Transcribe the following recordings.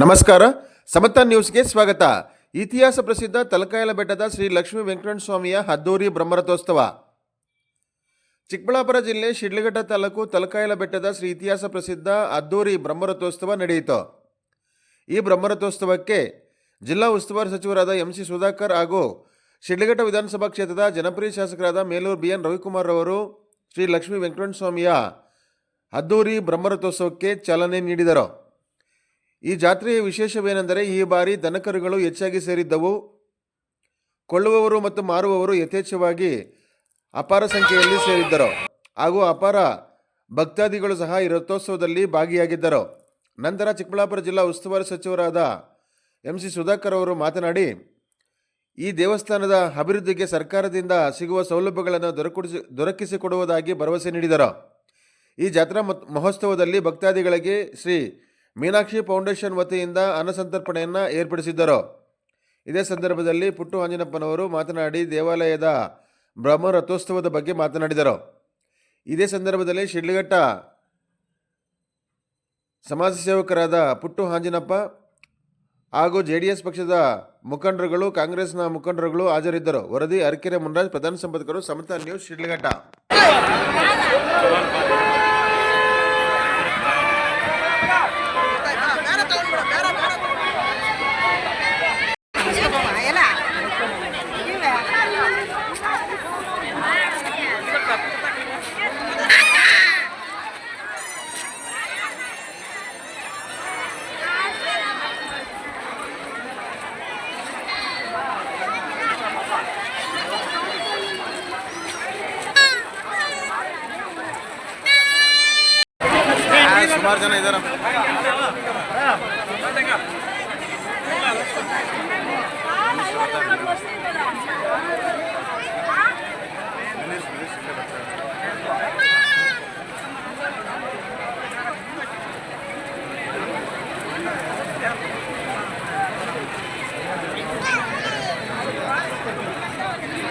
ನಮಸ್ಕಾರ. ಸಮತ ನ್ಯೂಸ್ಗೆ ಸ್ವಾಗತ. ಇತಿಹಾಸ ಪ್ರಸಿದ್ಧ ತಲಕಾಯಲ ಬೆಟ್ಟದ ಶ್ರೀ ಲಕ್ಷ್ಮೀ ವೆಂಕಟೇಶ್ವರ ಸ್ವಾಮಿಯ ಹದ್ದೂರಿ ಬ್ರಹ್ಮರಥೋತ್ಸವ. ಚಿಕ್ಕಬಳ್ಳಾಪುರ ಜಿಲ್ಲೆ ಶಿಡ್ಲಘಟ್ಟ ತಾಲೂಕು ತಲಕಾಯಲ ಬೆಟ್ಟದ ಶ್ರೀ ಇತಿಹಾಸ ಪ್ರಸಿದ್ಧ ಅದ್ದೂರಿ ಬ್ರಹ್ಮರಥೋತ್ಸವ ನಡೆಯಿತು. ಈ ಬ್ರಹ್ಮರಥೋತ್ಸವಕ್ಕೆ ಜಿಲ್ಲಾ ಉಸ್ತುವಾರಿ ಸಚಿವರಾದ ಎಂ ಸಿ ಸುಧಾಕರ್ ಹಾಗೂ ಶಿಡ್ಲಘಟ್ಟ ವಿಧಾನಸಭಾ ಕ್ಷೇತ್ರದ ಜನಪ್ರಿಯ ಶಾಸಕರಾದ ಮೇಲೂರು ಬಿ ಎನ್ ರವಿಕುಮಾರ್ ಅವರು ಶ್ರೀ ಲಕ್ಷ್ಮೀ ವೆಂಕಟೇಶ್ವರ ಸ್ವಾಮಿಯ ಅದ್ದೂರಿ ಬ್ರಹ್ಮರಥೋತ್ಸವಕ್ಕೆ ಚಾಲನೆ ನೀಡಿದರು. ಈ ಜಾತ್ರೆಯ ವಿಶೇಷವೇನೆಂದರೆ ಈ ಬಾರಿ ದನಕರುಗಳು ಹೆಚ್ಚಾಗಿ ಸೇರಿದ್ದವು. ಕೊಳ್ಳುವವರು ಮತ್ತು ಮಾರುವವರು ಯಥೇಚ್ಛವಾಗಿ ಅಪಾರ ಸಂಖ್ಯೆಯಲ್ಲಿ ಸೇರಿದ್ದರು. ಹಾಗೂ ಅಪಾರ ಭಕ್ತಾದಿಗಳು ಸಹ ಈ ರಥೋತ್ಸವದಲ್ಲಿ ಭಾಗಿಯಾಗಿದ್ದರು. ನಂತರ ಚಿಕ್ಕಬಳ್ಳಾಪುರ ಜಿಲ್ಲಾ ಉಸ್ತುವಾರಿ ಸಚಿವರಾದ ಎಂ ಸಿ ಸುಧಾಕರ್ ಅವರು ಮಾತನಾಡಿ, ಈ ದೇವಸ್ಥಾನದ ಅಭಿವೃದ್ಧಿಗೆ ಸರ್ಕಾರದಿಂದ ಸಿಗುವ ಸೌಲಭ್ಯಗಳನ್ನು ದೊರಕಿಸಿ ದೊರಕಿಸಿಕೊಡುವುದಾಗಿ ಭರವಸೆ ನೀಡಿದರು. ಈ ಜಾತ್ರಾ ಮಹೋತ್ಸವದಲ್ಲಿ ಭಕ್ತಾದಿಗಳಿಗೆ ಶ್ರೀ ಮೀನಾಕ್ಷಿ ಫೌಂಡೇಶನ್ ವತಿಯಿಂದ ಅನ್ನಸಂತರ್ಪಣೆಯನ್ನು ಏರ್ಪಡಿಸಿದ್ದರು. ಇದೇ ಸಂದರ್ಭದಲ್ಲಿ ಪುಟ್ಟು ಆಂಜನಪ್ಪನವರು ಮಾತನಾಡಿ ದೇವಾಲಯದ ಬ್ರಹ್ಮರಥೋತ್ಸವದ ಬಗ್ಗೆ ಮಾತನಾಡಿದರು. ಇದೇ ಸಂದರ್ಭದಲ್ಲಿ ಶಿಡ್ಲಘಟ್ಟ ಸಮಾಜ ಸೇವಕರಾದ ಪುಟ್ಟು ಆಂಜನಪ್ಪ ಹಾಗೂ ಜೆ ಪಕ್ಷದ ಮುಖಂಡರುಗಳು, ಕಾಂಗ್ರೆಸ್ನ ಮುಖಂಡರುಗಳು ಹಾಜರಿದ್ದರು. ವರದಿ ಅರಕೆರೆ ಮುನ್ರಾಜ್, ಪ್ರಧಾನ ಸಂಪಾದಕರು ಸಮತಾ ನ್ಯೂಸ್, ಶಿಡ್ಲಘಟ್ಟ.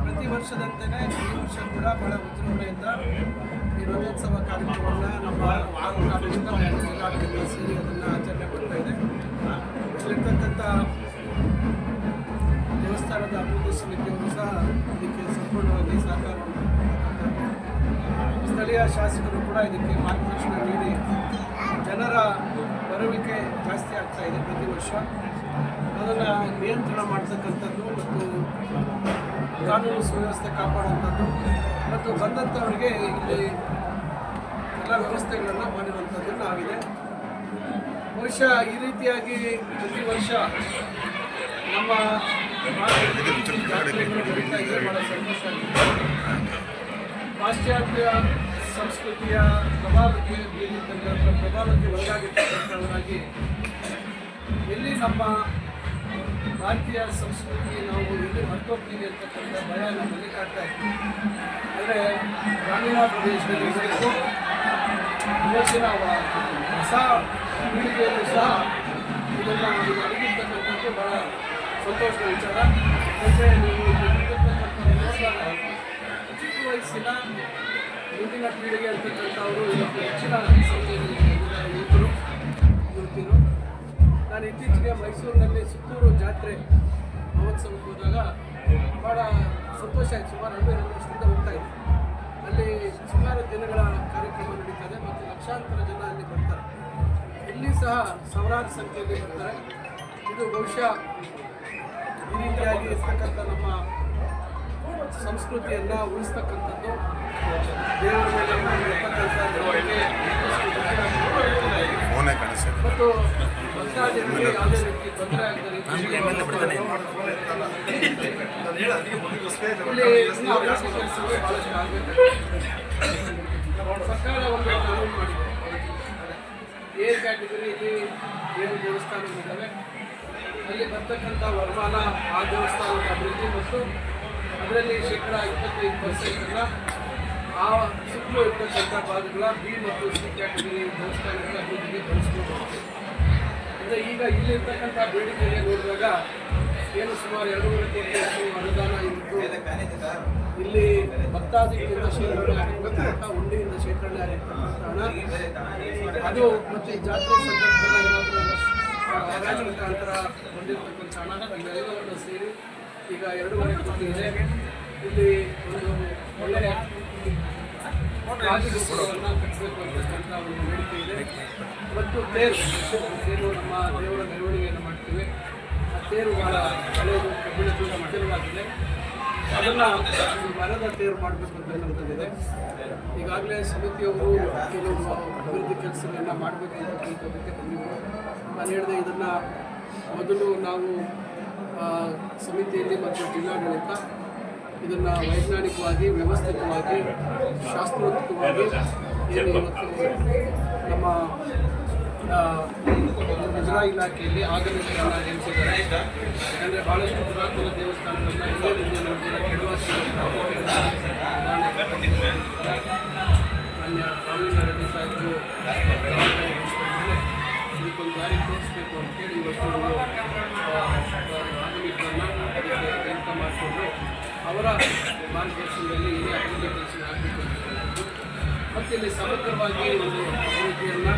ಪ್ರತಿ ವರ್ಷದಂತೆಯೇ ಈ ವರ್ಷ ಕೂಡ ಬಹಳ ವಿಜೃಂಭಣೆಯಿಂದ ಈ ರಥೋತ್ಸವ ಕಾರ್ಯಕ್ರಮವನ್ನು ನಮ್ಮ ಮತ್ತು ಜಿಲ್ಲಾಡಳಿತ ಸೇರಿ ಅದನ್ನು ಆಚರಣೆ ಮಾಡ್ತಾ ಇದೆ ಇಲ್ಲಿರ್ತಕ್ಕಂಥ ದೇವಸ್ಥಾನದ ಅಭಿವೃದ್ಧಿ ಸಮಿತಿಯವರು ಸಹ ಇದಕ್ಕೆ ಸಂಪೂರ್ಣವಾಗಿ ಸಹಕಾರ ಮಾಡ್ತಾರೆ. ಸ್ಥಳೀಯ ಶಾಸಕರು ಕೂಡ ಇದಕ್ಕೆ ಮಾರ್ಗದರ್ಶನ ನೀಡಿ ಜನರ ಬರುವಿಕೆ ಜಾಸ್ತಿ ಆಗ್ತಾ ಇದೆ ಪ್ರತಿ ವರ್ಷ ಅದನ್ನು ನಿಯಂತ್ರಣ ಮಾಡ್ತಕ್ಕಂಥದ್ದು ಮತ್ತು ಕಾನೂನು ಸುವ್ಯವಸ್ಥೆ ಕಾಪಾಡುವಂಥದ್ದು ಮತ್ತು ಬಂದಂಥವರಿಗೆ ಇಲ್ಲಿ ಎಲ್ಲ ವ್ಯವಸ್ಥೆಗಳನ್ನು ಮಾಡಿರುವಂಥದ್ದು ಆಗಿದೆ. ಬಹುಶಃ ಈ ರೀತಿಯಾಗಿ ಪ್ರತಿ ವರ್ಷ ನಮ್ಮ ಪಾಶ್ಚಾತ್ಯ ಸಂಸ್ಕೃತಿಯ ಪ್ರಭಾವಕ್ಕೆ ಬೀರಿರ್ತಕ್ಕಂಥ ಪ್ರಭಾವಕ್ಕೆ ಒಳಗಾಗಿರ್ತಕ್ಕಂಥವರಾಗಿ ಎಲ್ಲಿ ನಮ್ಮ ಭಾರತೀಯ ಸಂಸ್ಕೃತಿ ನಾವು ಇಲ್ಲಿ ಮರ್ತೋಗ್ತೀವಿ ಅಂತಕ್ಕಂಥ ಭಯ ನಮ್ಮಲ್ಲಿ ಕಾಡ್ತಾ ಇತ್ತು ಅಂದರೆ ಗ್ರಾಮೀಣ ಪ್ರದೇಶದಲ್ಲಿ ಇರಬೇಕು. ಇವತ್ತಿನ ಹೊಸ ಪೀಳಿಗೆಯಲ್ಲೂ ಸಹ ಇದನ್ನು ನಾವು ಅಡಗಿರ್ತಕ್ಕಂಥದ್ದು ಬಹಳ ಸಂತೋಷದ ವಿಚಾರ. ಮತ್ತು ನೀವು ಚಿಕ್ಕ ವಯಸ್ಸಿನ ಮುಂದಿನ ಪೀಳಿಗೆ ಅಂತಕ್ಕಂಥವರು ಇವತ್ತು ಹೆಚ್ಚಿನ ಸಂಖ್ಯೆಯಲ್ಲಿ ನಾನು ಇತ್ತೀಚೆಗೆ ಮೈಸೂರಿನಲ್ಲಿ ಸುತ್ತೂರು ಜಾತ್ರೆ ಮಹೋತ್ಸವಕ್ಕೆ ಹೋದಾಗ ಭಾಳ ಸಂತೋಷ ಆಯಿತು. ಸುಮಾರು ಹನ್ನೆರಡು ವರ್ಷದಿಂದ ಹೋಗ್ತಾ ಇದ್ದೆ. ಅಲ್ಲಿ ಸುಮಾರು ದಿನಗಳ ಕಾರ್ಯಕ್ರಮ ನಡೀತದೆ ಮತ್ತು ಲಕ್ಷಾಂತರ ಜನ ಅಲ್ಲಿ ಬರ್ತಾರೆ. ಇಲ್ಲಿ ಸಹ ಸಾವಿರಾರು ಸಂಖ್ಯೆಯಲ್ಲಿ ಬರ್ತಾರೆ. ಇದು ಬಹುಶಃ ಈ ರೀತಿಯಾಗಿ ಇರ್ತಕ್ಕಂಥ ನಮ್ಮ ಸಂಸ್ಕೃತಿಯನ್ನು ಉಳಿಸ್ತಕ್ಕಂಥದ್ದು. ದೇವರ ಮೇಲೆ ಮತ್ತು ಸರ್ಕಾರ ಒಂದು ಎ ಕ್ಯಾಟಗರಿಯಲ್ಲಿ ಏನು ದೇವಸ್ಥಾನಗಳಿದ್ದಾವೆ ಅಲ್ಲಿ ಬರ್ತಕ್ಕಂಥ ವರಮಾನ ಆ ದೇವಸ್ಥಾನದ ಅಭಿವೃದ್ಧಿ ಮತ್ತು ಅದರಲ್ಲಿ ಶೇಕಡ ಇಪ್ಪತ್ತೈದು ಪರ್ಸೆಂಟನ್ನು ಆ ಸುತ್ತಲೂ ಇರ್ತಕ್ಕಂಥ ಭಾಗಗಳ ಬಿ ಮತ್ತು ಸಿ ಕ್ಯಾಟಗರಿ ದೇವಸ್ಥಾನಗಳ ಅಭಿವೃದ್ಧಿಗೆ ಬಳಸ್ಬೋದು ಅಂದರೆ ಈಗ ಇಲ್ಲಿರ್ತಕ್ಕಂಥ ಬೇಡಿಕೆಗೆ ನೋಡಿದಾಗ ಏನು ಸುಮಾರು ಎರಡೂವರೆ ಕೋಟಿ ಅನುದಾನ ಇತ್ತು. ಇಲ್ಲಿ ಭಕ್ತಾದಿಗಳಿಂದ ಶೇಖರಣೆ ಆಗಿರ್ತಕ್ಕಂಥ ಉಂಡಿಯಿಂದ ಶೇಖರಣೆ ಆಗಿರ್ತಕ್ಕಂಥ ಅದು ಮತ್ತು ಜಾತ್ರೆ ಸಂದರ್ಭದಲ್ಲಿ ಬಂದಿರತಕ್ಕಂಥ ಹಣ ಇವೆಲ್ಲವನ್ನು ಸೇರಿ ಈಗ ಎರಡೂವರೆ ಕೋಟಿ ಇದೆ. ಇಲ್ಲಿ ಒಂದು ಒಳ್ಳೆಯ ಕಟ್ಟಬೇಕು ಅಂತಕ್ಕಂಥ ಒಂದು ಬೇಡಿಕೆ ಇದೆ. ಮತ್ತು ತೇರು ತೇರು ನಮ್ಮ ದೇವರ ಮೆರವಣಿಗೆಯನ್ನು ಮಾಡ್ತೀವಿ. ಆ ತೇರು ಬಹಳ ಹಳೆಯದು ಕಬ್ಬಿಣದಿಂದ ಮಧ್ಯವಾಗಿದೆ ಅದನ್ನು ಮರದ ತೇರು ಮಾಡಬೇಕು ಅಂತಕ್ಕಂಥದ್ದಿದೆ ಈಗಾಗಲೇ ಸಮಿತಿಯವರು ಕೆಲವು ಅಭಿವೃದ್ಧಿ ಕೆಲಸಗಳನ್ನ ಮಾಡಬೇಕು ಅಂತಕ್ಕಂಥದ್ದಕ್ಕೆ ಬಂದಿದ್ರು ನಾನು ಹೇಳಿದೆ ಇದನ್ನು ಮೊದಲು ನಾವು ಸಮಿತಿಯಲ್ಲಿ ಮತ್ತು ಜಿಲ್ಲಾಡಳಿತ ಇದನ್ನು ವೈಜ್ಞಾನಿಕವಾಗಿ, ವ್ಯವಸ್ಥಿತವಾಗಿ ಶಾಸ್ತ್ರೋಕ್ತವಾಗಿ ನಮ್ಮ ಮುಜರಾ ಇಲಾಖೆಯಲ್ಲಿ ಆಧುನಿಕರನ್ನ ನೇಮಿಸಿದ್ದಾರೆ ಯಾಕಂದರೆ ಭಾಳಷ್ಟು ಪುರಾತನ ದೇವಸ್ಥಾನಗಳನ್ನ ತೋರಿಸ್ಬೇಕು ಅಂತೇಳಿ ಇವತ್ತು ಮಾಡಿಕೊಂಡು ಅವರ ಮಾರ್ಗದರ್ಶನದಲ್ಲಿ ಇಲ್ಲಿ ಆಗಬೇಕು ಮತ್ತು ಇಲ್ಲಿ ಸಮಗ್ರವಾಗಿ ಒಂದು ಅಭಿವೃದ್ಧಿಯನ್ನು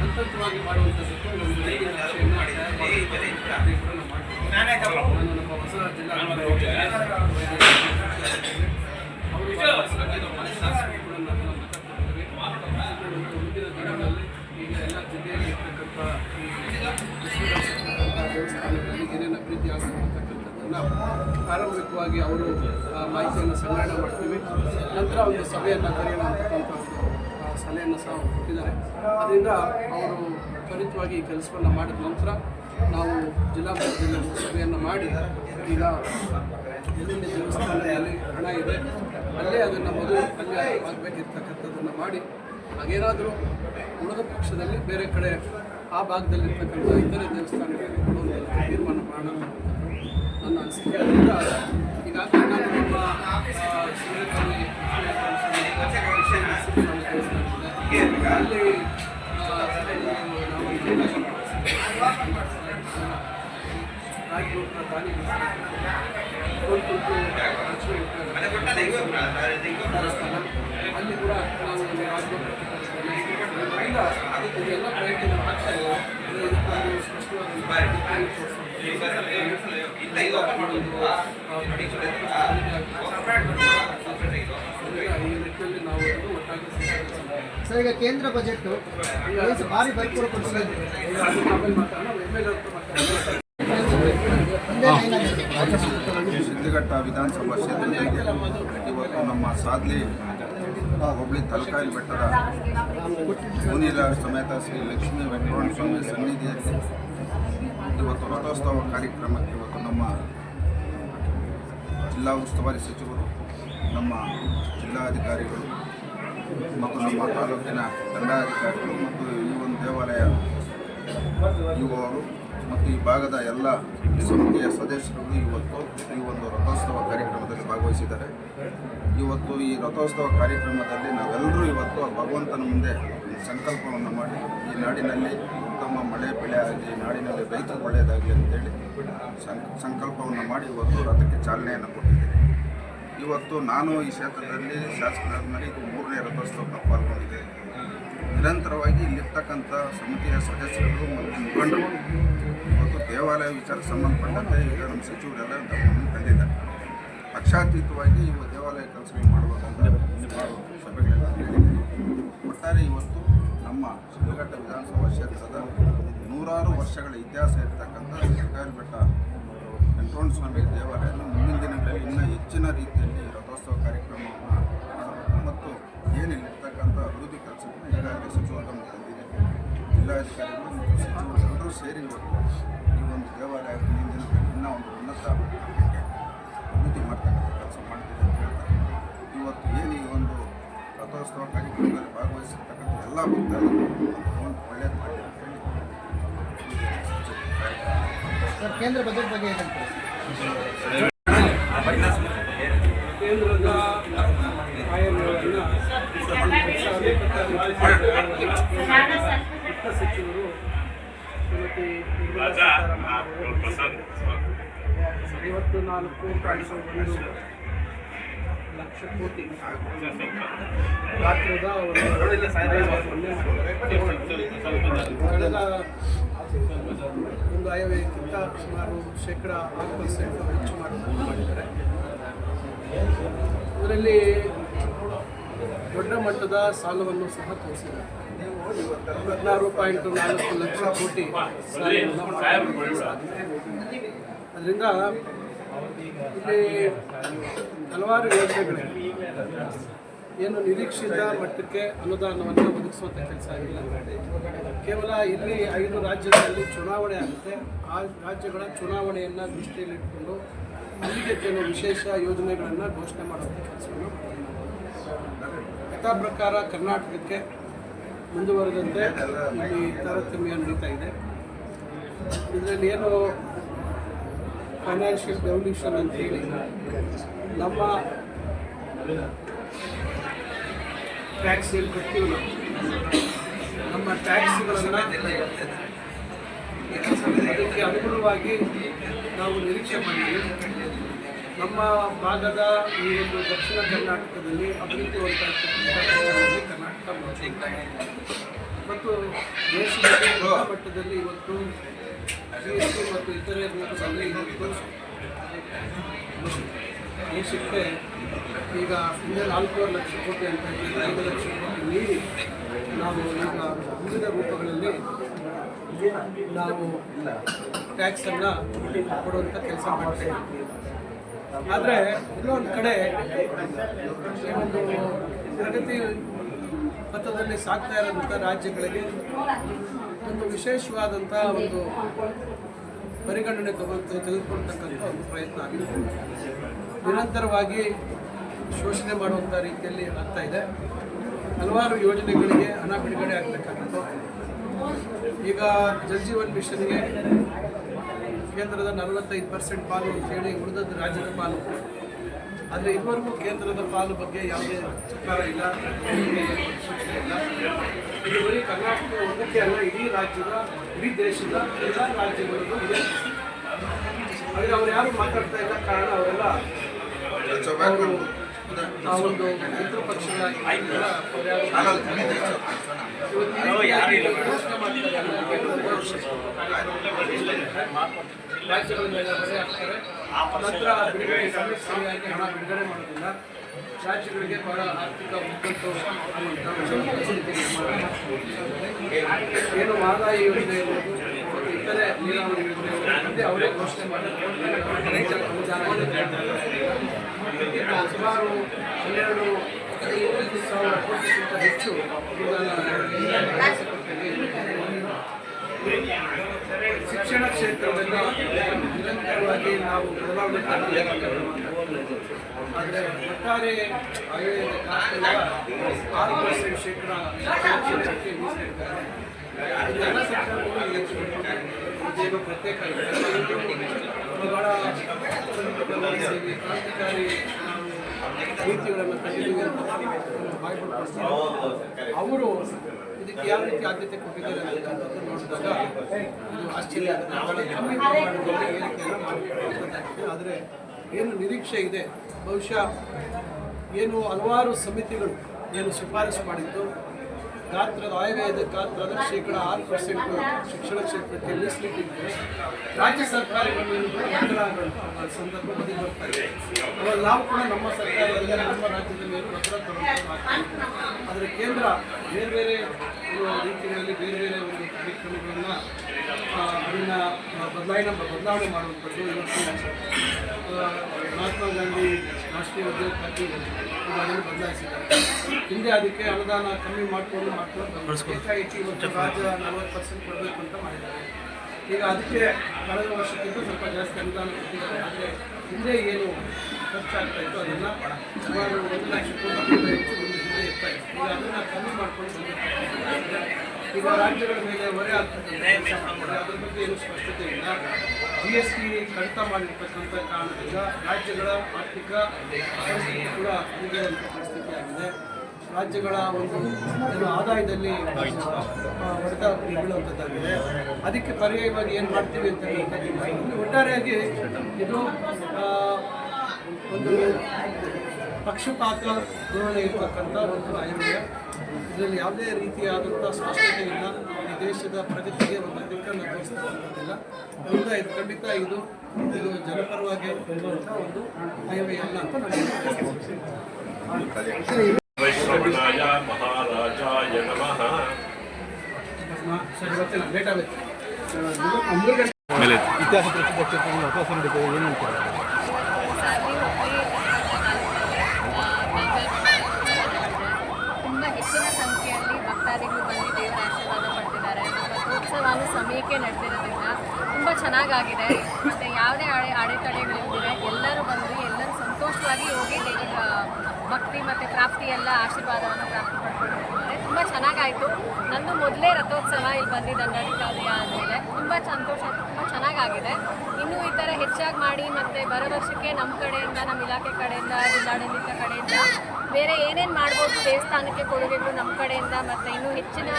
ಹಂತವಾಗಿ ಮಾಡುವಂಥ ಪ್ರಾರಂಭಿಕವಾಗಿ ಅವರು ಮಾಹಿತಿಯನ್ನು ಸಂಗ್ರಹಣೆ ಮಾಡ್ತೀವಿ. ನಂತರ ಒಂದು ಸಭೆಯನ್ನು ಕರೆಯೋಣ ಆ, ಸಲಹೆಯನ್ನು ಸಹ ಕೊಟ್ಟಿದ್ದಾರೆ. ಅದರಿಂದ ಅವರು ತ್ವರಿತವಾಗಿ ಕೆಲಸವನ್ನು ಮಾಡಿದ ನಂತರ ನಾವು ಜಿಲ್ಲಾ ಮಟ್ಟದಲ್ಲಿ ಸಭೆಯನ್ನು ಮಾಡಿ ಈಗ ಎಲ್ಲಿಂದ ದೇವಸ್ಥಾನದಲ್ಲಿ ಹಣ ಇದೆ, ಅಲ್ಲೇ ಅದನ್ನು ಮೊದಲು ಅಲ್ಲೇ ಆಗಬೇಕಿರ್ತಕ್ಕಂಥದ್ದನ್ನು ಮಾಡಿ, ಹಾಗೇನಾದರೂ ಉಳಿದ ಪಕ್ಷದಲ್ಲಿ ಬೇರೆ ಕಡೆ ಆ ಭಾಗದಲ್ಲಿರ್ತಕ್ಕಂಥ ಇತರೆ ದೇವಸ್ಥಾನಗಳಲ್ಲಿ ಕೊಡುವಂಥ ತೀರ್ಮಾನ ಮಾಡೋಣ ನನ್ನ ಅನಿಸಿಕೆ. ಅದರಿಂದ ಅಲ್ಲಿ ಕೂಡ ನಾವು ಇದೆಲ್ಲ ಪ್ರಯತ್ನಗಳು ಆಗ್ತಾ ಇದೆ ಅಂದ್ರೆ ಇದಕ್ಕೊಂದು ಸ್ಪಷ್ಟವಾದ ಮಾಹಿತಿಯನ್ನು ತೋರಿಸ್ಬೇಕು. ಈ ನಿಟ್ಟಿನಲ್ಲಿ ನಾವು ಎಲ್ಲರೂ ಒಟ್ಟಾಗಿ ಸಂಘಟಿಸಬೇಕು. ಸರ್ ಈಗ ಕೇಂದ್ರ ಬಜೆಟ್ ಭಾರಿ ಭರ್ಪೂರ ಸಿದ್ಧಘಟ್ಟ ವಿಧಾನಸಭಾ ಕ್ಷೇತ್ರದಲ್ಲಿ ಇವತ್ತು ನಮ್ಮ ಸಾಧ್ಲಿ ಹುಬ್ಳಿ ತಲಕಾಯಿ ಬೆಟ್ಟದ ಮುನಿಲ ಸಮೇತ ಶ್ರೀ ಲಕ್ಷ್ಮೀ ವೆಂಕಟರಮಣ ಸ್ವಾಮಿ ಸನ್ನಿಧಿಯಲ್ಲಿ ಇವತ್ತು ರಥೋತ್ಸವ ಕಾರ್ಯಕ್ರಮಕ್ಕೆ ಇವತ್ತು ನಮ್ಮ ಜಿಲ್ಲಾ ಉಸ್ತುವಾರಿ ಸಚಿವರು ನಮ್ಮ ಜಿಲ್ಲಾಧಿಕಾರಿಗಳು ಮತ್ತು ನಮ್ಮ ತಾಲೂಕಿನ ದಂಡಾಧಿಕಾರಿಗಳು ಮತ್ತು ಈ ಒಂದು ದೇವಾಲಯ ಇವರು ಮತ್ತು ಈ ಭಾಗದ ಎಲ್ಲ ಸಮಿತಿಯ ಸದಸ್ಯರು ಇವತ್ತು ಈ ಒಂದು ರಥೋತ್ಸವ ಕಾರ್ಯಕ್ರಮದಲ್ಲಿ ಭಾಗವಹಿಸಿದ್ದಾರೆ. ಇವತ್ತು ಈ ರಥೋತ್ಸವ ಕಾರ್ಯಕ್ರಮದಲ್ಲಿ ನಾವೆಲ್ಲರೂ ಇವತ್ತು ಭಗವಂತನ ಮುಂದೆ ಸಂಕಲ್ಪವನ್ನು ಮಾಡಿ, ಈ ನಾಡಿನಲ್ಲಿ ಉತ್ತಮ ಮಳೆ ಬೆಳೆ ಆಗಲಿ ನಾಡಿನಲ್ಲಿ ರೈತರು ಒಳ್ಳೆಯದಾಗಲಿ ಅಂತೇಳಿ ಸಂಕಲ್ಪವನ್ನು ಮಾಡಿ ಇವತ್ತು ರಥಕ್ಕೆ ಚಾಲನೆಯನ್ನು ಕೊಟ್ಟಿದ್ದೇನೆ ಇವತ್ತು ನಾನು ಈ ಕ್ಷೇತ್ರದಲ್ಲಿ ಶಾಸಕರಾದ ಮೇಲೆ ಇದು ಮೂರನೇ ರಥೋತ್ಸವಕ್ಕೆ ಪಾಲ್ಗೊಂಡಿದೆ. ನಿರಂತರವಾಗಿ ಇಲ್ಲಿರ್ತಕ್ಕಂಥ ಸಮಿತಿಯ ಸದಸ್ಯರು ಮತ್ತು ಮುಖಂಡರು ಇವತ್ತು ದೇವಾಲಯ ವಿಚಾರ ಸಂಬಂಧಪಟ್ಟಂತೆ ಈಗ ನಮ್ಮ ಸಚಿವರೆಲ್ಲ ತಂದಿದ್ದಾರೆ ಪಕ್ಷಾತೀತವಾಗಿ ಇವು ದೇವಾಲಯ ಕೆಲಸಗಳು ಮಾಡಬೇಕಂತ ಸಭೆಗಳೆಲ್ಲ ಒಟ್ಟಾರೆ ಇವತ್ತು ನಮ್ಮ ಶಿವಘಟ್ಟ ವಿಧಾನಸಭಾ ಕ್ಷೇತ್ರದ ನೂರಾರು ವರ್ಷಗಳ ಇತಿಹಾಸ ಇರತಕ್ಕಂಥ ಸರ್ಕಾರಿ ಬೆಟ್ಟ ವೆಂಕಟರಮಣ ಸ್ವಾಮಿ ದೇವಾಲಯ ಮುಂದಿನ ದಿನಗಳಲ್ಲಿ ಇನ್ನೂ ಹೆಚ್ಚಿನ ರೀತಿಯಲ್ಲಿ ರಥೋತ್ಸವ ಕಾರ್ಯಕ್ರಮವನ್ನು ಮತ್ತು ಏನಿಲ್ಲಿರ್ತಕ್ಕಂಥ ಅಭಿವೃದ್ಧಿ ಕೆಲಸವನ್ನು ಈಗಾಗಲೇ ಸಚಿವರು ತಂದಿದೆ ಜಿಲ್ಲಾಧಿಕಾರಿಗಳು ಮತ್ತು ಸಚಿವರು ಎಲ್ಲರೂ ಸೇರಿ ಈ ಒಂದು ದೇವಾಲಯ ಮುಂದಿನ ದಿನಗಳಲ್ಲಿ ಇನ್ನೂ ಒಂದು ಉನ್ನತ ಅಭಿವೃದ್ಧಿ ಮಾಡ್ತಕ್ಕಂಥ ಕೆಲಸ ಮಾಡ್ತಿದೆ ಅಂತ ಹೇಳ್ತಾರೆ ಇವತ್ತು ಏನು ಈ ಒಂದು ರಥೋತ್ಸವ ಕಾರ್ಯಕ್ರಮದಲ್ಲಿ ಭಾಗವಹಿಸಿರ್ತಕ್ಕಂಥ ಎಲ್ಲ ಭಕ್ತರು ಒಂದು ಒಳ್ಳೆಯದು ಮಾಡಿ ಅಂತ ಹೇಳಿ. ಕೇಂದ್ರ ಬಜೆಟ್ ಬಗ್ಗೆ ಏನಂತ ಸಚಿವರು ಐವತ್ತು ನಾಲ್ಕು ಒಂದು ಲಕ್ಷ ಕೋಟಿ ಗಾತ್ರದ ಒಂದು ಒಂದು ಆಯವ್ಯಯಕ್ಕಿಂತ ಸುಮಾರು ಶೇಕಡ ಆರು ಪರ್ಸೆಂಟ್ ಹೆಚ್ಚು ಮಾಡಿ ಮಾಡಿದ್ದಾರೆ ಇದರಲ್ಲಿ ದೊಡ್ಡ ಮಟ್ಟದ ಸಾಲವನ್ನು ಸಹ ತೋರಿಸಿದ್ದಾರೆ. ಹದಿನಾರು ಪಾಯಿಂಟ್ ನಾಲ್ಕು ಲಕ್ಷ ಕೋಟಿ. ಅದರಿಂದ ಇಲ್ಲಿ ಹಲವಾರು ಯೋಜನೆಗಳಿವೆ. ಏನು ನಿರೀಕ್ಷಿತ ಮಟ್ಟಕ್ಕೆ ಅನುದಾನವನ್ನು ಒದಗಿಸುವಂಥ ಕೆಲಸ ಆಗಿಲ್ಲ. ಕೇವಲ ಇಲ್ಲಿ ಐದು ರಾಜ್ಯಗಳಲ್ಲಿ ಚುನಾವಣೆ ಆಗುತ್ತೆ. ಆ ರಾಜ್ಯಗಳ ಚುನಾವಣೆಯನ್ನು ದೃಷ್ಟಿಯಲ್ಲಿಟ್ಟುಕೊಂಡು ಅಲ್ಲಿಗೆ ಕೆಲವು ವಿಶೇಷ ಯೋಜನೆಗಳನ್ನು ಘೋಷಣೆ ಮಾಡುವಂಥ ಕೆಲಸವನ್ನು. ಯಥಾ ಪ್ರಕಾರ ಕರ್ನಾಟಕಕ್ಕೆ ಮುಂದುವರೆದಂತೆ ಇಲ್ಲಿ ತಾರತಮ್ಯ ನಡೀತಾ ಇದೆ. ಇದರಲ್ಲಿ ಏನು ಫೈನಾನ್ಷಿಯಲ್ ರೆವಲ್ಯೂಷನ್ ಅಂತ ಹೇಳಿ ನಮ್ಮ ಟ್ಯಾಕ್ಸ್ ಏನು ಕಟ್ತೀವಿ ನಾವು ನಮ್ಮ ಟ್ಯಾಕ್ಸ್ಗಳನ್ನು ಅದಕ್ಕೆ ಅನುಗುಣವಾಗಿ ನಾವು ನಿರೀಕ್ಷೆ ಮಾಡಿದ್ದೀವಿ ನಮ್ಮ ಭಾಗದ ಈ ಒಂದು ದಕ್ಷಿಣ ಕರ್ನಾಟಕದಲ್ಲಿ ಅಭಿವೃದ್ಧಿ ಹೊಂದಿರತಕ್ಕಂಥ ಕರ್ನಾಟಕ. ಮತ್ತು ದೇಶದಲ್ಲಿ ದೊಡ್ಡ ಮಟ್ಟದಲ್ಲಿ ಇವತ್ತು ಜಿ ಮತ್ತು ಇತರೆ ರೂಪದಲ್ಲಿ ಇವತ್ತು ದೇಶಕ್ಕೆ ಈಗ ಹಿಂದೆ ನಾಲ್ಕೂವರೆ ಲಕ್ಷ ಕೋಟಿ ಅಂತ ಹೇಳಿದ್ರೆ ಐದು ಲಕ್ಷ ಕೋಟಿ ಮೀರಿ ನಾವು ಈಗ ವಿವಿಧ ರೂಪಗಳಲ್ಲಿ ನಾವು ಟ್ಯಾಕ್ಸನ್ನು ಕೊಡುವಂಥ ಕೆಲಸ ಮಾಡ್ತೇವೆ ಆದರೆ ಇನ್ನೊಂದು ಕಡೆ ಒಂದು ಪ್ರಗತಿ ಪಥದಲ್ಲಿ ಸಾಗ್ತಾ ಇರೋಂಥ ರಾಜ್ಯಗಳಿಗೆ ಒಂದು ವಿಶೇಷವಾದಂಥ ಒಂದು ಪರಿಗಣನೆ ತಗೊಂಡು ತೆಗೆದುಕೊಳ್ತಕ್ಕಂಥ ಒಂದು ಪ್ರಯತ್ನ ಆಗಿದೆ. ನಿರಂತರವಾಗಿ ಶೋಷಣೆ ಮಾಡುವಂಥ ರೀತಿಯಲ್ಲಿ ಆಗ್ತಾ ಇದೆ. ಹಲವಾರು ಯೋಜನೆಗಳಿಗೆ ಹಣ ಬಿಡುಗಡೆ ಆಗಬೇಕಾಗಿತ್ತು. ಈಗ ಜಲ್ ಜೀವನ್ ಮಿಷನ್ಗೆ ಕೇಂದ್ರದ ನಲವತ್ತೈದು ಪರ್ಸೆಂಟ್ ಪಾಲು ಅಂತೇಳಿ ಉಳಿದದ್ದು ರಾಜ್ಯದ ಪಾಲು. ಆದರೆ ಇದುವರೆಗೂ ಕೇಂದ್ರದ ಪಾಲು ಬಗ್ಗೆ ಯಾವುದೇ ಸರ್ಕಾರ ಇಲ್ಲ ಇದು ಬರೀ ಕರ್ನಾಟಕ ಒಂದಕ್ಕೆ ಅಲ್ಲ ಇಡೀ ರಾಜ್ಯದ ಇಡೀ ದೇಶದ ಎಲ್ಲ ರಾಜ್ಯಗಳಿಗೂ ಇದೆ. ಆದರೆ ಅವ್ರು ಯಾರು ಮಾತಾಡ್ತಾ ಇಲ್ಲ ಕಾರಣ ಅವರೆಲ್ಲ ಅವರು ಆ ಒಂದು ಮಿತ್ರ. ರಾಜ್ಯಗಳ ಮೇಲೆ ಹಾಕ್ತಾರೆ ನಂತರ ಬಿಡುಗಡೆ ಸಮಸ್ಯೆಯಾಗಿ ಹಣ ಬಿಡುಗಡೆ ಮಾಡೋದಿಲ್ಲ ರಾಜ್ಯಗಳಿಗೆ ಬಹಳ ಆರ್ಥಿಕ ಮುಗ್ಗಟ್ಟು. ಏನು ಮಹದಾಯಿ ಯೋಜನೆ ಇರ್ಬೋದು ಇತರೆ ನೀರಾವರಿ ಯೋಜನೆ ಅವರೇ ಘೋಷಣೆ ಅನುದಾನ ಸುಮಾರು ಹನ್ನೆರಡು ಸಾವಿರ ಕೋಟಿಗಿಂತ ಹೆಚ್ಚು ಶಿಕ್ಷಣ ಕ್ಷೇತ್ರದಲ್ಲಿ ನಿರಂತರವಾಗಿ ನಾವು ಬದಲಾವಣೆ ಆದರೆ ಒಟ್ಟಾರೆ ಶೇಕಡ ಶಿಕ್ಷಣ ಕ್ಷೇತ್ರಕ್ಕೆ ಮೀಸಲಿಟ್ಟಿದ್ದಾರೆ ಇದೆಲ್ಲ ಸರ್ಕಾರಗಳು ಇಲೆಕ್ಷನ್ ಇದೇನು ಪ್ರತ್ಯೇಕ ಕ್ರಾಂತಿಕಾರಿ ನೀತಿಗಳನ್ನು ಅಂತ ಅವರು ಇದಕ್ಕೆ ಯಾವ ರೀತಿ ಆದ್ಯತೆ ಕೊಟ್ಟಿದ್ದಾರೆ ಅನ್ನೋದನ್ನು ನೋಡಿದಾಗ ಇದು ಆಶ್ಚರ್ಯ. ಆದರೆ ಏನು ನಿರೀಕ್ಷೆ ಇದೆ? ಬಹುಶಃ ಏನು ಹಲವಾರು ಸಮಿತಿಗಳು ಏನು ಶಿಫಾರಸು ಮಾಡಿದ್ದು ಗಾತ್ರದ ಆಯವ್ಯಯದ ಗಾತ್ರದ ಶೇಕಡ ಆರು ಪರ್ಸೆಂಟ್ ಶಿಕ್ಷಣ ಕ್ಷೇತ್ರಕ್ಕೆ ಮೀಸಲಿಟ್ಟಿದ್ದು ರಾಜ್ಯ ಸರ್ಕಾರಗಳು ಸಂದರ್ಭದಲ್ಲಿ ಸಂದರ್ಭ ಬದಿ ಬರ್ತಾ ಇದೆ. ಅವಾಗ ನಾವು ಕೂಡ ನಮ್ಮ ಸರ್ಕಾರದಲ್ಲಿ ನಮ್ಮ ರಾಜ್ಯದ ಮೇಲೆ ಒತ್ತಡ ಆದರೆ ಕೇಂದ್ರ ಬೇರೆ ಬೇರೆ ರೀತಿಗಳಲ್ಲಿ ಬೇರೆ ಬೇರೆ ಒಂದು ಕಾರ್ಯಕ್ರಮಗಳನ್ನು ಅದನ್ನು ಬದಲಾವಣೆ ಬದಲಾವಣೆ ಮಾಡುವಂಥದ್ದು ಇವತ್ತು ಮಹಾತ್ಮ ಗಾಂಧಿ ರಾಷ್ಟ್ರೀಯ ಉದ್ಯೋಗ ಖಾತೆ ಅದನ್ನು ಬದಲಾಯಿಸಿದ್ದಾರೆ. ಹಿಂದೆ ಅದಕ್ಕೆ ಅನುದಾನ ಕಮ್ಮಿ ಮಾಡಿಕೊಂಡು ಮಾಡ್ಕೊಂಡು ಹೆಚ್ಚಾಗಿ ಇವತ್ತು ರಾಜ್ಯ ನಲವತ್ತು ಪರ್ಸೆಂಟ್ ಕೊಡಬೇಕು ಅಂತ ಮಾಡಿದ್ದಾರೆ. ಈಗ ಅದಕ್ಕೆ ಕಳೆದ ವರ್ಷಕ್ಕಿಂತ ಸ್ವಲ್ಪ ಜಾಸ್ತಿ ಅನುದಾನ ಕೊಟ್ಟಿದ್ದಾರೆ. ಆದರೆ ಹಿಂದೆ ಏನು ಖರ್ಚಾಗ್ತಾ ಇತ್ತು ಅದನ್ನು ಸುಮಾರು ಒಂದು ಲಕ್ಷಕ್ಕೂ ಹೆಚ್ಚು ಒಂದು ಹಿಂದೆ ಇರ್ತಾ ಇತ್ತು ಈಗ ಅದನ್ನು ಕಮ್ಮಿ ಮಾಡ್ಕೊಂಡು ಬಂದಿದ್ದಾರೆ. ಈಗ ರಾಜ್ಯಗಳ ಮೇಲೆ ಹೊರೆ ಆಗ್ತಕ್ಕಂಥ ಅದ್ರ ಬಗ್ಗೆ ಏನು ಸ್ಪಷ್ಟತೆ ಇಲ್ಲ. ಜಿ ಎಸ್ ಟಿ ಕಡಿತ ಮಾಡಿರ್ತಕ್ಕಂಥ ಕಾರಣದಿಂದ ರಾಜ್ಯಗಳ ಆರ್ಥಿಕ ಪರಿಸ್ಥಿತಿ ಕೂಡ ಹದಗೆಡುವಂಥ ಪರಿಸ್ಥಿತಿ ಆಗಿದೆ. ರಾಜ್ಯಗಳ ಒಂದು ಆದಾಯದಲ್ಲಿ ಹೊಡೆತ ಬೀಳುವಂಥದ್ದಾಗಿದೆ. ಅದಕ್ಕೆ ಪರ್ಯಾಯವಾಗಿ ಏನು ಮಾಡ್ತೀವಿ ಅಂತ ಒಟ್ಟಾರೆಯಾಗಿ ಇದು ಒಂದು ಪಕ್ಷಪಾತ ಧೋರಣೆ ಇರತಕ್ಕಂಥ ಒಂದು ಆಯೋಗ. ಇದರಲ್ಲಿ ಯಾವುದೇ ರೀತಿಯಾದಂಥ ಸ್ಪಷ್ಟತೆ ಇಲ್ಲ ಈ ದೇಶದ ಪ್ರಗತಿಗೆ ಒಂದು ದಿಕ್ಕನ್ನು ತೋರಿಸ್ತಕ್ಕಂಥದ್ದಿಲ್ಲ ಅದರಿಂದ ಇದು ಖಂಡಿತ ಇದು ಇದು ಜನಪರವಾಗಿ ಇರುವಂಥ ಒಂದು ಆಯವ್ಯಯ ಅಲ್ಲ ಅಂತ ನಾನು ವೈಶ್ರವಣಾಯ ಮಹಾರಾಜಾಯ ನಮಃ. ಸರಿ ಗೊತ್ತಿಲ್ಲ ಲೇಟ್ ಆಗುತ್ತೆ ಮೂರು ಗಂಟೆ ಇತಿಹಾಸ ಪ್ರಸಿದ್ಧ ಕ್ಷೇತ್ರಗಳು ಅಥವಾ ನಡೀತದೆ ಏನು ಹೇಳ್ತಾರೆ ತುಂಬ ಹೆಚ್ಚಿನ ಸಂಖ್ಯೆಯಲ್ಲಿ ಭಕ್ತಾದಿಗಳು ಬಂದು ದೇವರ ಆಶೀರ್ವಾದ ಪಡ್ತಿದ್ದಾರೆ ಸಮಯಕ್ಕೆ ನಡೆದಿರೋದ್ರಿಂದ ತುಂಬ ಚೆನ್ನಾಗಾಗಿದೆ. ಮತ್ತು ಯಾವುದೇ ಅಡೆ ಅಡೆತಡೆಗಳಿಲ್ಲದೆ ಎಲ್ಲರೂ ಬಂದು ಎಲ್ಲರೂ ಸಂತೋಷವಾಗಿ ಹೋಗಿ ದೇವರ ಭಕ್ತಿ ಮತ್ತು ಪ್ರಾಪ್ತಿ ಎಲ್ಲ ಆಶೀರ್ವಾದವನ್ನು ಪ್ರಾಪ್ತಿ ಪಡ್ಕೊಂಡಿದ್ದಾರೆ ತುಂಬ ಚೆನ್ನಾಗಾಯಿತು. ನಂದು ಮೊದಲೇ ರಥೋತ್ಸವ ಇಲ್ಲಿ ಬಂದಿದ್ದ ದಂಡಾಧಿಕಾರಿ ಆದಮೇಲೆ ತುಂಬ ಸಂತೋಷ, ತುಂಬ ಚೆನ್ನಾಗಾಗಿದೆ. ಇನ್ನೂ ಈ ಥರ ಹೆಚ್ಚಾಗಿ ಮಾಡಿ ಮತ್ತು ಬರೋ ವರ್ಷಕ್ಕೆ ನಮ್ಮ ಕಡೆಯಿಂದ ನಮ್ಮ ಇಲಾಖೆ ಕಡೆಯಿಂದ, ಜಿಲ್ಲಾಡಳಿತ ಕಡೆಯಿಂದ ಬೇರೆ ಏನೇನು ಮಾಡ್ಬೋದು? ದೇವಸ್ಥಾನಕ್ಕೆ ಕೊಡುಗೆಗಳು ನಮ್ಮ ಕಡೆಯಿಂದ ಮತ್ತು ಇನ್ನೂ ಹೆಚ್ಚಿನ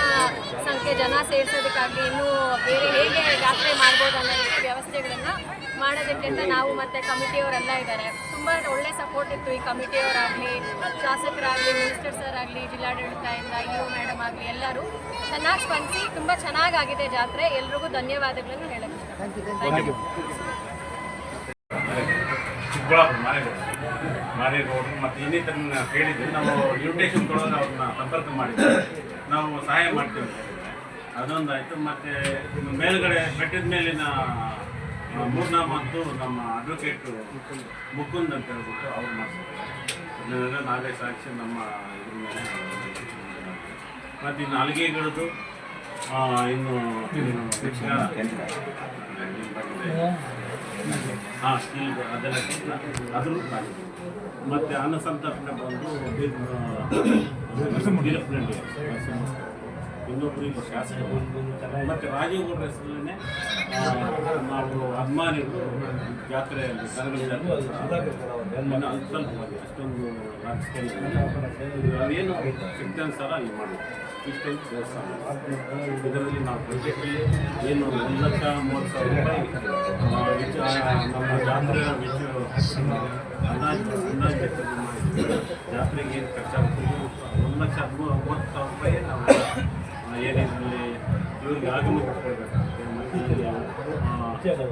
ಸಂಖ್ಯೆ ಜನ ಸೇರಿಸೋದಕ್ಕಾಗಲಿ ಇನ್ನೂ ಬೇರೆ ಹೇಗೆ ಯಾತ್ರೆ ಮಾಡ್ಬೋದು ಅನ್ನೋ ವ್ಯವಸ್ಥೆಗಳನ್ನು ಮಾಡೋದಕ್ಕೆ ಅಂತ ನಾವು ಮತ್ತು ಕಮಿಟಿಯವರೆಲ್ಲ ಇದ್ದಾರೆ. ತುಂಬ ಒಳ್ಳೆ ಸಪೋರ್ಟ್ ಇತ್ತು ಈ ಕಮಿಟಿಯವರಾಗಲಿ ಶಾಸಕರಾಗಲಿ ಮಿನಿಸ್ಟರ್ ಸರ್ ಆಗಲಿ ಜಿಲ್ಲಾಡಳಿತದಿಂದ ಇ ಒ ಮೇಡಮ್ ಆಗಲಿ ಎಲ್ಲರೂ. ಚೆನ್ನಾಗಿ ಸ್ಪಂದಿಸಿ ತುಂಬ ಚೆನ್ನಾಗಾಗಿದೆ ಜಾತ್ರೆ. ಎಲ್ರಿಗೂ ಧನ್ಯವಾದಗಳನ್ನು ಹೇಳಕ್ಕೆ ಮಾರೇಗೌಡರು ಮತ್ತು ಇನ್ನಿತರ ಕೇಳಿದ್ವಿ ನಾವು ಇನ್ವಿಟೇಷನ್ ಕೊಡೋದು ಅವ್ರನ್ನ ಸಂಪರ್ಕ ಮಾಡಿದ್ವಿ ನಾವು ಸಹಾಯ ಮಾಡ್ತೀವಿ. ಅದೊಂದು ಆಯಿತು ಅದೊಂದಾಯಿತು. ಮತ್ತು ಇನ್ನು ಮೇಲ್ಗಡೆ ಬೆಟ್ಟದ ಮೇಲಿನ ಆ, ಮೂರ್ನ ಮತ್ತು ನಮ್ಮ ಅಡ್ವೊಕೇಟ್ ಮುಕುಂದ್ ಅಂತ ಹೇಳ್ಬಿಟ್ಟು ಅವ್ರು ಮಾಡ್ತಾರೆ ನಾವೇ ಸಾಕ್ಷಿ ನಮ್ಮ ಇದ್ರ ಮೇಲೆ ಮತ್ತು ಇನ್ನು ಅಲ್ಲಿಗೆಗಳದ್ದು ಇನ್ನು ಹಾಂ ಸ್ಟೀಲ್ ಅದೆಲ್ಲ ಅದನ್ನು ಮತ್ತು ಅನ್ನ ಸಂತರ್ಪಣೆ ಬಂದು ಇನ್ನೊಬ್ಬರು ಶಾಸಕರು ಮತ್ತು ರಾಜೀವ್ ಗೌಡ್ರ ಹೆಸರಲ್ಲೇ ನಾವು ಅಭಿಮಾನಿಗಳು ಅಲ್ಪ ಸ್ವಲ್ಪ ಅಷ್ಟೊಂದು ಅದೇನು ಸಿಕ್ತನುಸಾರ ಅಲ್ಲಿ ಮಾಡೋದು ಇಷ್ಟೊಂದು ದೇವಸ್ಥಾನ. ಇದರಲ್ಲಿ ನಾವು ಬಜೆಟಲ್ಲಿ ಏನು ಒಂದು ಲಕ್ಷ ಮೂವತ್ತು ಸಾವಿರ ರೂಪಾಯಿ ನಮ್ಮ ಜಾತ್ರೆಯ ವೆಚ್ಚ ಅಂದಾಜು ಅಂದಾಜು. ಜಾತ್ರೆಗೆ ಏನು ಖರ್ಚಾಗ್ತದೆ ಒಂದು ಲಕ್ಷ ಮೂವತ್ತು ಸಾವಿರ ರೂಪಾಯಿ ನಾವು ಏನಿದ್ರಲ್ಲಿ ಇವ್ರಿಗೆ ಆಗಮನ ಆ,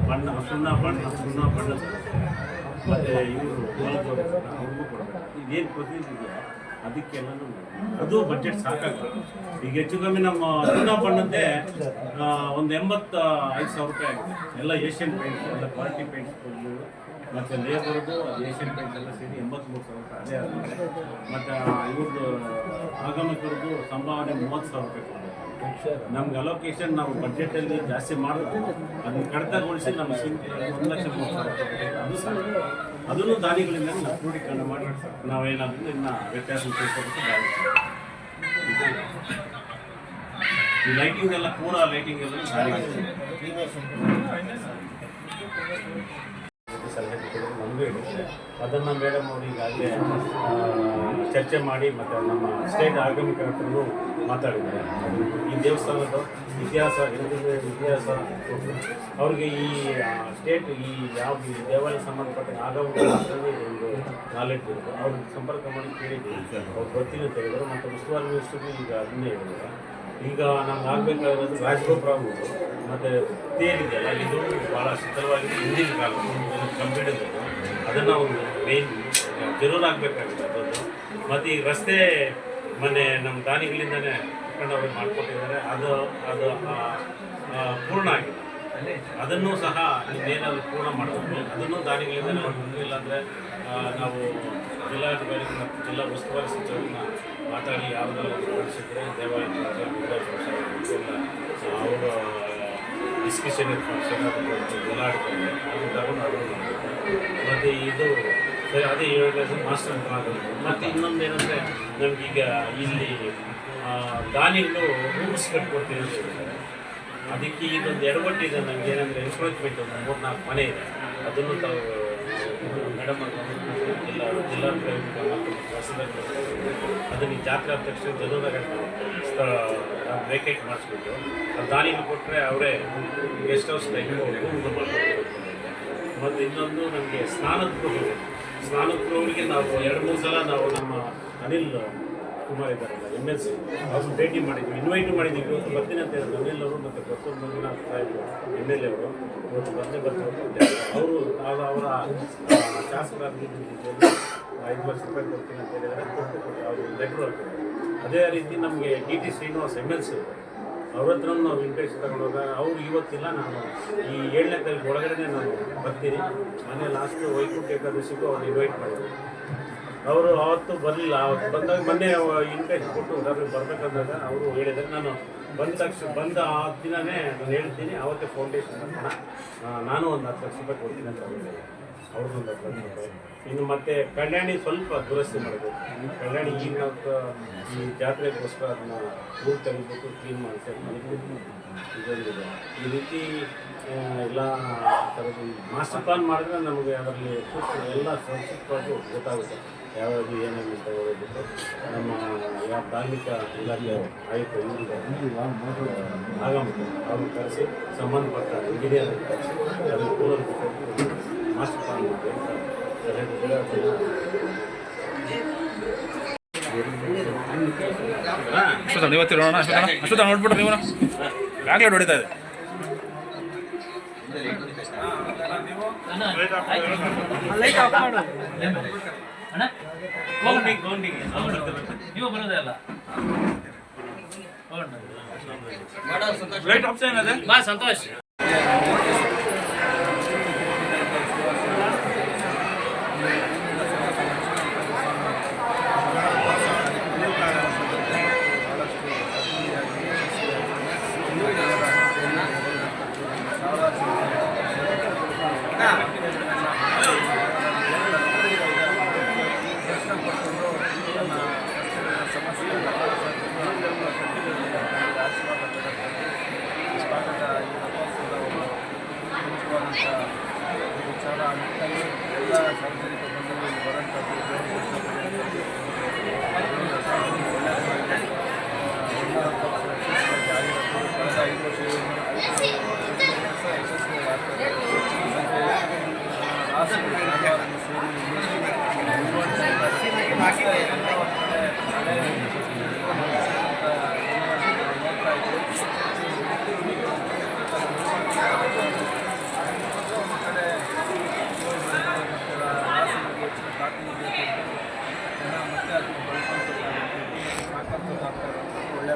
ಬಣ್ಣ, ಸುಣ್ಣ ಬಣ್ಣ ಸುಣ್ಣ ಬಣ್ಣ. ಮತ್ತು ಇವರು ಅವ್ರಿಗೂ ಕೊಡಬೇಕು ಇದೇನು ಪ್ರತಿನಿಧಿ ಅದಕ್ಕೆಲ್ಲ ಅದು ಬಜೆಟ್ ಸಾಕಾಗಲ್ಲ ಈಗ ಹೆಚ್ಚು ಕಮ್ಮಿ ನಮ್ಮ ಸುಣ್ಣ ಬಣ್ಣದ್ದೇ ಒಂದು ಎಂಬತ್ತ ಐದು ಸಾವಿರ ರೂಪಾಯಿ ಆಗಿದೆ. ಎಲ್ಲ ಏಷ್ಯನ್ ಪೇಂಟ್ಸ್ ಎಲ್ಲ ಕ್ವಾಲಿಟಿ ಪೇಂಟ್ಸ್ ಮತ್ತು ಲೇಬರ್ದು ಏಷ್ಯನ್ ಪೇಂಟ್ಸ್ ಎಲ್ಲ ಸೇರಿ ಎಂಬತ್ಮೂರು ಸಾವಿರ ರೂಪಾಯಿ ಅದೇ ಆಗಿದೆ ಮತ್ತು ಇವ್ರದ್ದು ಆಗಮಕರದ್ದು ಸಂಭಾವನೆ ಮೂವತ್ತು ಸಾವಿರ ರೂಪಾಯಿ ಕೊಡಬೇಕು ನಮ್ಗೆ ಅಲೋಕೇಶನ್ ನಾವು ಬಜೆಟಲ್ಲಿ ಜಾಸ್ತಿ ಮಾಡಬೇಕು ಅದನ್ನು ಕಡಿತಗೊಳಿಸಿ ನಮ್ಮ ಒಂದು ಲಕ್ಷ ಅದು ಸಹ, ಅದನ್ನು ದಾನಿಗಳಿಂದ ನಾವು ಕ್ರೋಢೀಕರಣ ಮಾಡಿ ನಾವೇನಾದರೂ ಇನ್ನು ವ್ಯತ್ಯಾಸ ತಿಳ್ಕೊಬೇಕು ಈ ಲೈಟಿಂಗ್ ಎಲ್ಲ ಪೂರಾ ಲೈಟಿಂಗ್ ಎಲ್ಲ ದಾನಿಗಳು ಸಲಹೆ ನಮಗೂ ಇದೆ ಅದನ್ನು ಮೇಡಮ್ ಅವರು ಈಗಾಗಲೇ ಚರ್ಚೆ ಮಾಡಿ ಮತ್ತು ನಮ್ಮ ಸ್ಟೇಟ್ ಆಗಮಿಕರ ಹತ್ರನೂ ಮಾತಾಡಿದ್ದಾರೆ. ಈ ದೇವಸ್ಥಾನದ ಇತಿಹಾಸ ಹಿಂದಿನ ಇತಿಹಾಸ ಅವ್ರಿಗೆ ಈ ಸ್ಟೇಟ್ ಈ ಯಾವ ದೇವಾಲಯ ಸಂಬಂಧಪಟ್ಟ ಆಗಮಿಕರ ಒಂದು ನಾಲೆಡ್ಜ್ ಇರುತ್ತೆ. ಅವ್ರಿಗೆ ಸಂಪರ್ಕ ಮಾಡಿ ಕೇಳಿದ್ದೀವಿ. ಅವ್ರು ಗೊತ್ತಿಲ್ಲ ಅಂತ ಹೇಳಿದ್ರು. ಮತ್ತು ಉಸ್ತುವಾರಿ ಮಿನಿಸ್ಟ್ರಿಗೂ ಈಗ ಅದನ್ನೇ ಹೇಳಿದ್ರು. ಈಗ ನಮ್ಗೆ ಆಗಬೇಕಾಗಿರೋದು ರಾಜಗೋಪುರ ಮತ್ತು ತೇರಿದೆಯಲ್ಲ ಇದು ಭಾಳ ಶಿಥಿಲವಾಗಿ ಹಿಂದಿನ ಕಾಲ ಕಂಪ್ಲೀಟ್ ಅದನ್ನು ಅವರು ಮೇನ್ ಆಗಬೇಕಾಗಿದೆ ಅದೊಂದು ಮತ್ತು ಈ ರಸ್ತೆ ಮೊನ್ನೆ ನಮ್ಮ ದಾನಿಗಳಿಂದನೇ ಕರ್ಕೊಂಡು ಅವರು ಮಾಡಿಕೊಟ್ಟಿದ್ದಾರೆ. ಅದು ಅದು ಪೂರ್ಣ ಆಗಿದೆ. ಅದನ್ನು ಸಹ ಇನ್ನೇನಾದರೂ ಪೂರ್ಣ ಮಾಡಬೇಕು. ಅದನ್ನು ದಾನಿಗಳಿಂದ ಮಾಡಬೇಕು ಇಲ್ಲಾಂದರೆ ನಾವು ಜಿಲ್ಲಾಧಿಕಾರಿ ಮತ್ತು ಜಿಲ್ಲಾ ಉಸ್ತುವಾರಿ ಸಚಿವರನ್ನ ಮಾತಾಡಿ ಯಾವುದಾದ್ರು ಹೊರಡಿಸಿದ್ರೆ ದೇವಾಲಯ ಅವರು ಡಿಸ್ಕಷನ್ ಫಂಕ್ಷನ್ ಅದನ್ನು ಮಾಡಬೇಕು ಮತ್ತು ಇದು ಸರಿ ಅದೇ ಹೇಳಿದ್ರೆ ಮಾಸ್ಟರ್ ಮಾಡೋದು ಮತ್ತು ಇನ್ನೊಂದು ಏನಂದರೆ ನಮಗೀಗ ಇಲ್ಲಿ ದಾನಿಗಳು ರೂಮ್ಸ್ ಕಟ್ಕೊಡ್ತೀವಿ ಅಂತ ಹೇಳ್ತಾರೆ ಅದಕ್ಕೆ ಇದೊಂದು ಎಡವಟ್ಟು ಇದೆ, ನಮ್ಗೆ ಏನಂದರೆ ಎನ್ಕ್ರೋಚ್ಮೆಂಟ್ ಒಂದು ಮೂರು ನಾಲ್ಕು ಮನೆ ಇದೆ. ಅದನ್ನು ತಾವು ಮೇಡಮ್ ಜಿಲ್ಲಾ ಜಿಲ್ಲಾಧಿಕಾರಿ ಮತ್ತು ತಹಸೀಲ್ದಾರ್ ಅದನ್ನು ಜಾತ್ರೆ ಆದ ಜನರಾಗ ಸ್ಥಳ ವೇಕೇಟ್ ಮಾಡಿಸ್ಬಿಟ್ಟು ಅದು ದಾನಿಗಳು ಕೊಟ್ಟರೆ ಅವರೇ ಗೆಸ್ಟ್ ಹೌಸ್ ಟೈಪ್ ಮತ್ತು ಇನ್ನೊಂದು ನಮಗೆ ಸ್ನಾನದ ಗೃಹ ಸ್ನಾನದ ಗೃಹಗಳಿಗೆ ನಾವು ಎರಡು ಮೂರು ಸಲ ನಾವು ನಮ್ಮ ಅನಿಲ್ ಕುಮಾರ್ ಇದ್ದಾರಲ್ಲ ಎಂ ಎಲ್ ಸಿ ಅವ್ರನ್ನ ಭೇಟಿ ಮಾಡಿದ್ವಿ ಇನ್ವೈಟ್ ಮಾಡಿದ್ದೀವಿ ಇವತ್ತು ಬರ್ತೀನಿ ಅಂತ ಹೇಳಿದ್ರು. ಅನಿಲ್ ಅವರು ಮತ್ತು Praful Manjunath Saheb M L A ಅವರು ಇವತ್ತು ಬಂದೇ ಬರ್ತಾರೆ ಅವರು ನಾವು ಅವರ ಶಾಸಕರಾಗಿ ಐದು ಲಕ್ಷ ರೂಪಾಯಿ ಕೊಡ್ತೀನಿ ಅಂತ ಹೇಳಿದರೆ ಅವರು ಲೆಟ್ರ್ ಹಾಕಿದ್ದಾರೆ ಅದೇ ರೀತಿ ನಮಗೆ D T Srinivas M L C ಅವ್ರ ಹತ್ರ ನಾವು ಇಂಟ್ರೆಸ್ಟ್ ತಗೊಂಡೋಗ ಅವ್ರು ಇವತ್ತಿಲ್ಲ ನಾನು. ಈ ಏಳನೇ ತಾರೀಕು ಒಳಗಡೆ ನಾನು ಬರ್ತೀನಿ. ಮೊನ್ನೆ ಲಾಸ್ಟ್ ವೈಕುಂಠ ಏಕಾದಶಿಗೂ ಅವ್ರು ಇನ್ವೈಟ್ ಮಾಡಿದ್ರು. ಅವರು ಅವತ್ತು ಬರಲಿಲ್ಲ. ಅವತ್ತು ಬಂದಾಗ ಮೊನ್ನೆ ಇಂಟ್ರೆಸ್ಟ್ ಕೊಟ್ಟು ಅವ್ರಿಗೆ ಬರ್ಬೇಕಂದಾಗ ಅವರು ಹೇಳಿದರೆ. ನಾನು ಬಂದ ತಕ್ಷಣ ಬಂದ ಆ ದಿನವೇ ನಾನು ಹೇಳ್ತೀನಿ. ಅವತ್ತೇ ಫೌಂಡೇಶನ್ ನಾನು ಒಂದು ಹತ್ತು ಲಕ್ಷ ರೂಪಾಯಿ ಕೊಡ್ತೀನಿ ಅಂತ ಹೇಳಿದ್ದಾರೆ ಅವ್ರದ್ದೊಂದು ಹತ್ತು ಲಕ್ಷ ರೂಪಾಯಿ ಇನ್ನು ಮತ್ತೆ ಕಲ್ಯಾಣಿ ಸ್ವಲ್ಪ ದುರಸ್ತಿ ಮಾಡಬೇಕು. ಕಲ್ಯಾಣಿ ಈಗ ಈ ಜಾತ್ರೆಗೋಸ್ಕರ ಅದನ್ನ ಊರ್ ತೆಗಿಬೇಕು ಕ್ಲೀನ್ ಮಾಡ್ತೇವೆ ಇದೊಂದಿದೆ. ಈ ರೀತಿ ಎಲ್ಲ ಥರದ್ದು ಮಾಸ್ಟರ್ ಪ್ಲಾನ್ ಮಾಡಿದ್ರೆ ನಮಗೆ ಅದರಲ್ಲಿ ಸೂಕ್ತ ಎಲ್ಲ ಸಂಕ್ಷಿಪ್ತವಾಗಿ ಗೊತ್ತಾಗುತ್ತೆ. ಯಾವ್ಯಾವುದು ಏನೇನು ಅಂತ ನಮ್ಮ ಯಾವ ಧಾರ್ಮಿಕ ಇಲಾಖೆ ಆಯಿತು ಆಗಮಿಟ್ಟು ಅವ್ರನ್ನ ಕರೆಸಿ ಸಂಬಂಧಪಟ್ಟ ಇಂಜಿನಿಯರ್ ಕರೆಸಿ ಅದನ್ನು ಮಾಸ್ಟರ್ ಪ್ಲಾನ್ ಮಾಡಿ ಅಂತ ಅಶ್ವಥ ಇವತ್ತು ನೋಡೋಣ ಅಶ್ವಥ ಅಶ್ವಥ ನೋಡ್ಬಿಟ್ರೆ ನೀವು ಬ್ಯಾಗ್ಲೆಟ್ ಹೊಡಿತಾ. ನೀವು ಬರೋದೇ ಅಲ್ಲ ಇದೆ ಬಾ ಸಂತೋಷ್.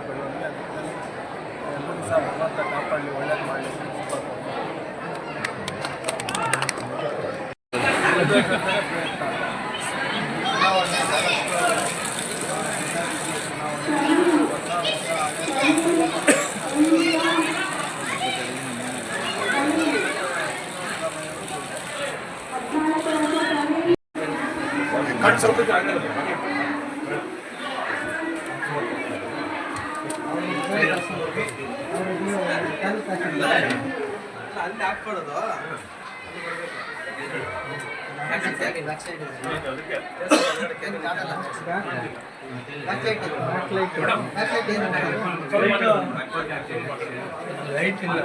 ಬೆಳವಣಿಗೆ ಅದಕ್ಕೆ ಎಲ್ಲರೂ ಸಹ ಭಗವಂತ ಕಾಪಾಡಲಿ ಒಳ್ಳೇದು ಮಾಡಲಿ ಲೈಟ್ ಇಲ್ಲ